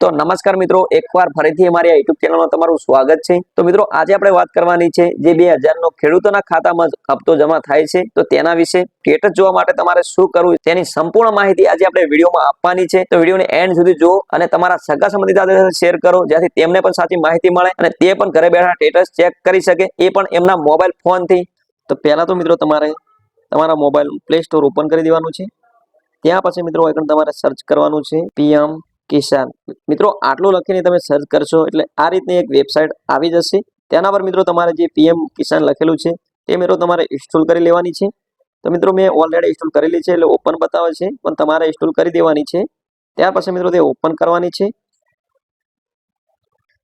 તો નમસ્કાર મિત્રો, એકવાર ફરીથી અમારી યુટ્યુબ ચેનલમાં તમારું સ્વાગત છે. તો મિત્રો, આજે આપણે વાત કરવાની છે જે બે નો ખેડૂતોના ખાતામાં હપ્તો જમા થાય છે. તો તેના વિશે સ્ટેટસ જોવા માટે તમારે શું કરવું તેની સંપૂર્ણ માહિતી આજે આપણે વિડીયોમાં આપવાની છે. તો વિડીયોને એન્ડ સુધી જુઓ અને તમારા સગા સંબંધિત સાથે શેર કરો, જેથી તેમને પણ સાચી માહિતી મળે અને તે પણ ઘરે બેઠા સ્ટેટસ ચેક કરી શકે. એ પણ એમના મોબાઈલ ફોનથી તો પહેલા તો મિત્રો તમારે તમારા મોબાઈલ પ્લે સ્ટોર ઓપન કરી દેવાનું છે. ત્યાં પછી મિત્રો આગળ તમારે સર્ચ કરવાનું છે પીએમ કિસાન મિત્રો, આટલું લખીને તમે સર્ચ કરશો એટલે આ રીતની એક વેબસાઇટ આવી જશે. તેના પર મિત્રો તમારે જે પીએમ કિસાન લખેલું છે, તે મિત્રો તમારે ઇન્સ્ટોલ કરી લેવાની છે. તો મિત્રો, મેં ઓલરેડી ઇન્સ્ટોલ કરેલી છે એટલે ઓપન બતાવે છે, પણ તમારે ઇન્સ્ટોલ કરી દેવાની છે. ત્યાર પછી મિત્રો, તે ઓપન કરવાની છે.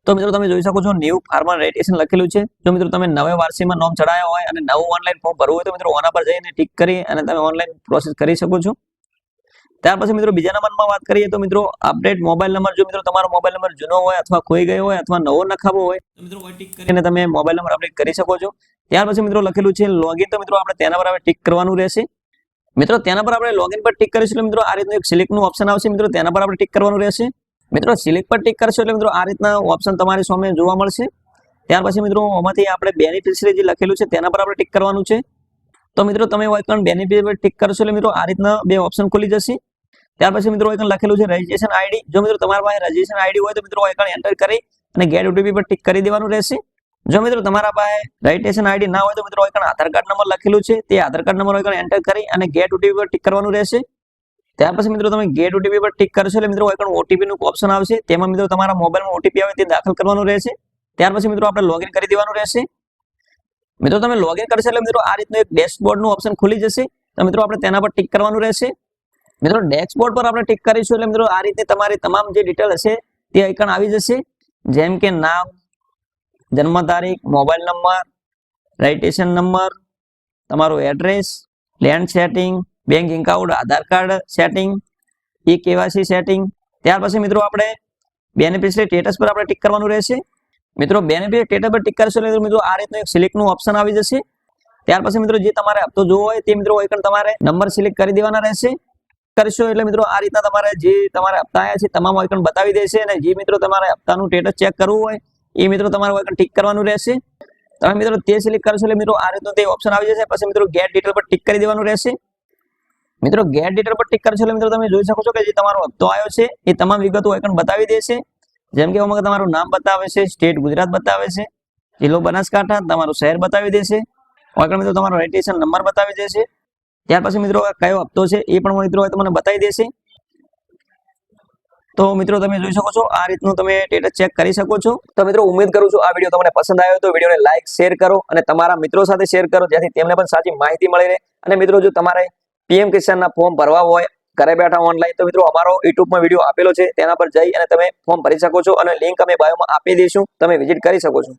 તો મિત્રો, તમે જોઈ શકો છો ન્યૂ ફાર્મર રજિસ્ટ્રેશન લખેલું છે. જો મિત્રો, તમે નવે વાર્ષિકમાં નોમ ચડાયા હોય અને નવું ઓનલાઈન ફોર્મ ભરવું હોય તો મિત્રો, ઓના પર જઈને ટીક કરી અને તમે ઓનલાઈન પ્રોસેસ કરી શકો છો. ત્યાર પછી મિત્રો બીજા નંબરમાં વાત કરીએ તો મિત્રો અપડેટ મોબાઈલ નંબર જો મિત્રો તમારો મોબાઈલ નંબર જૂનો હોય અથવા ખોઈ ગયો હોય અથવા નવો નખાવો હોય, તો મિત્રો ટિક કરીને તમે મોબાઈલ નંબર અપડેટ કરી શકો છો. ત્યાર પછી મિત્રો લખેલું છે લોગિન તો મિત્રો આપણે તેના પર આપણે ટિક કરવાનું રહેશે. મિત્રો તેના પર આપણે લોગિન પર ટિક કરીશું મિત્રો આ રીતનું એક સિલેક્ટનું ઓપ્શન આવશે. મિત્રો તેના પર આપણે ટિક કરવાનું રહેશે. મિત્રો સિલેક્ટ પર ટિક કરશો એટલે મિત્રો આ રીતના ઓપ્શન તમારી સામે જોવા મળશે. ત્યાર પછી મિત્રો આમાંથી આપણે બેનિફિશરી જે લખેલું છે, તેના પર આપણે ટિક કરવાનું છે. તો મિત્રો, તમે વાયકન બેનિફિટ પર ટિક કરશો એટલે મિત્રો આ રીતના બે ઓપ્શન ખુલી જશે. ત્યાર પછી મિત્રો વાયકન લખેલું છે રજીસ્ટ્રેશન આઈડી જો મિત્રો તમારા પાસે રજીસ્ટ્રેશન આઈડી હોય તો મિત્રો વાયકન એન્ટર કરી અને ગેટ ઓટીપી પર ટિક કરી દેવાનું રહેશે. જો મિત્રો તમારા પાસે રજીસ્ટ્રેશન આઈડી ના હોય તો મિત્રો વાયકન આધાર કાર્ડ નંબર લખેલું છે, તે આધાર કાર્ડ નંબર વાયકન એન્ટર કરી અને ગેટ ઓટીપી પર ટિક કરવાનું રહેશે. ત્યાર પછી મિત્રો તમે ગેટ ઓટીપી પર ટિક કરશો એટલે મિત્રો વાયકન ઓટીપી નું ઓપ્શન આવશે. તેમાં મિત્રો તમારા મોબાઈલમાં ઓટીપી આવે તે દાખલ કરવાનું રહેશે. ત્યાર પછી મિત્રો આપણે લોગિન કરી દેવાનું રહેશે. મિત્રો, તમે લોગિન કરશો એટલે મિત્રો આ રીતનું એક ડેશબોર્ડનું ઓપ્શન ખુલી જશે. તો મિત્રો, આપણે તેના પર ટિક કરવાનું રહેશે. મિત્રો ડેશબોર્ડ પર આપણે ટિક કરીશું એટલે મિત્રો, આ રીતે તમારી તમામ જે ડિટેલ હશે, તે આઇકન આવી જશે. જેમ કે નામ, જન્મ તારીખ મોબાઈલ નંબર રજીસ્ટ્રેશન નંબર તમારું address land setting bank account Aadhaar card setting e KYC setting ત્યાર પછી મિત્રો, આપણે બેનિફિશરી સ્ટેટસ પર આપણે ટિક કરવાનું રહેશે. મિત્રો બેનિફિટ સ્ટેટસ પર ટિક કરશો એટલે મિત્રો આ રીતનું એક સિલેક્ટનું ઓપ્શન આવી જશે. ત્યાર પછી મિત્રો જે તમારે હપ્તો જોવો હોય તે મિત્રો એકણ તમારે નંબર સિલેક્ટ કરી દેવાના રહેશે. કરશો એટલે મિત્રો આ રીતના તમારે જે તમારે હપ્તા આવ્યા છે તમામ એકણ બતાવી દેશે અને જે મિત્રો તમારે હપ્તાનું સ્ટેટસ ચેક કરવું હોય એ મિત્રો તમારે એકણ ટિક કરવાનું રહેશે. તમે મિત્રો તે સિલેક્ટ કરશો એટલે મિત્રો આ રીતનું તે ઓપ્શન આવી જશે. પછી મિત્રો ગેટ ડિટેલ પર ટિક કરી દેવાનું રહેશે. મિત્રો ગેટ ડિટેલ પર ટિક કરશો એટલે મિત્રો તમે જોઈ શકો છો કે જે તમારો હપ્તો આવ્યો છે એ તમામ વિગતો એકણ બતાવી દેશે. જેમ કે એમાં તમારું નામ બતાવે છે, સ્ટેટ ગુજરાત બતાવે છે, જિલ્લો બનાસકાંઠા તમારું શહેર બતાવી દેશે, આગળ મિત્રો તમારો રજીસ્ટ્રેશન નંબર બતાવી દેશે. ત્યાર પછી મિત્રો કયો હપ્તો છે એ પણ મિત્રો તમને બતાવી દેશે. તો મિત્રો તમે જોઈ શકો છો, આ રીતનું તમે સ્ટેટસ ચેક કરી શકો છો. તો મિત્રો ઉમેદ કરું છું આ વીડિયો તમને પસંદ આવ્યો તો વિડીયોને લાઇક શેર કરો અને તમારા મિત્રો સાથે શેર કરો, જેથી તેમને પણ સાચી માહિતી મળી રહે. અને મિત્રો જો તમારે પીએમ કિસાનના ફોર્મ ભરવા હોય ઘરે બેઠા ઓનલાઈન તો મિત્રો અમારો યુટ્યુબમાં વીડિયો આપેલો છે, તેના પર જઈ અને તમે ફોર્મ ભરી શકો છો અને લિંક અમે બાયોમાં આપી દઈશું, તમે વિઝિટ કરી શકો છો.